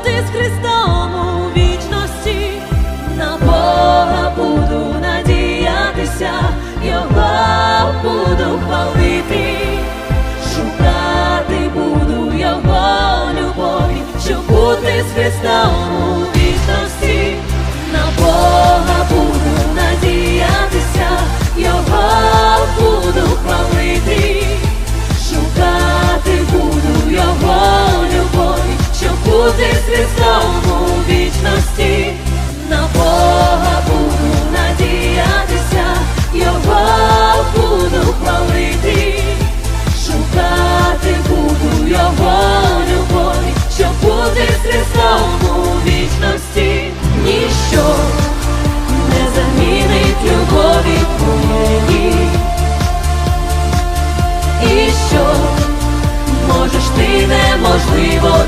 бути з Христом вічності, на Бога буду надіятися, його буду хвалити, шукати буду його любові, щоб бути з Христом. буде світлом у вічності, на Бога буду надіятися, його буду хвалити, шукати буду його любові, щоб буде світлом у вічності, ніщо не замінить любові моєї. І що? Можеш ти неможливо.